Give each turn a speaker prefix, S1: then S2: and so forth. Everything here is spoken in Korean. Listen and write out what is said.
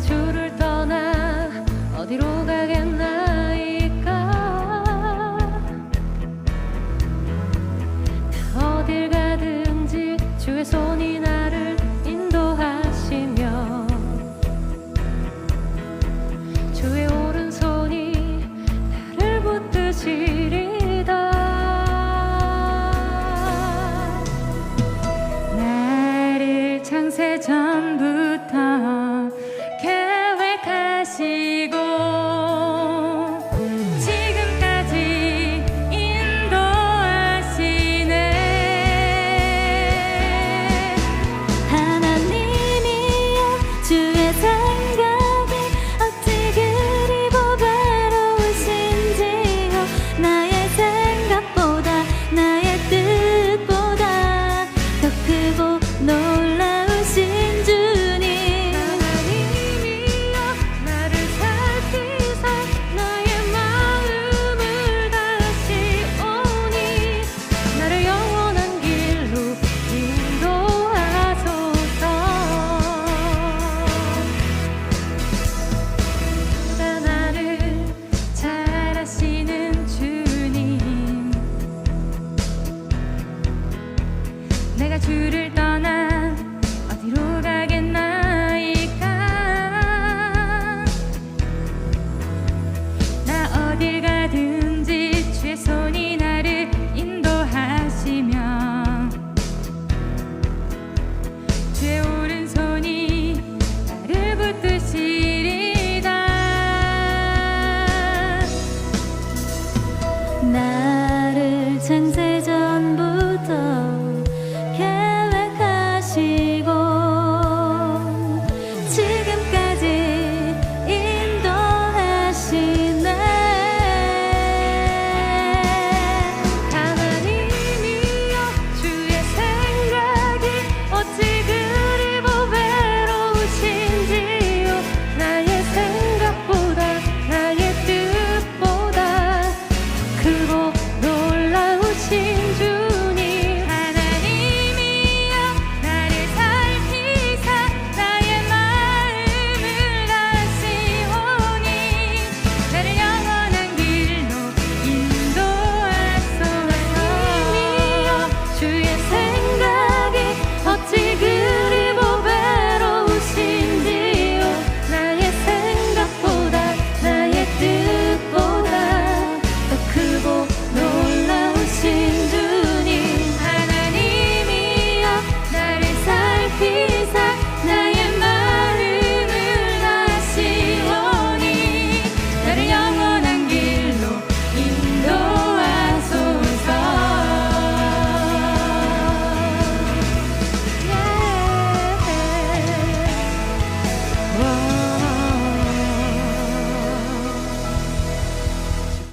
S1: 주를 떠나 어디로 가겠나이까? 어딜 가든지 주의 손이 나를 인도하시며 주의 오른손이 나를 붙드시리다.
S2: 나를 창세 전부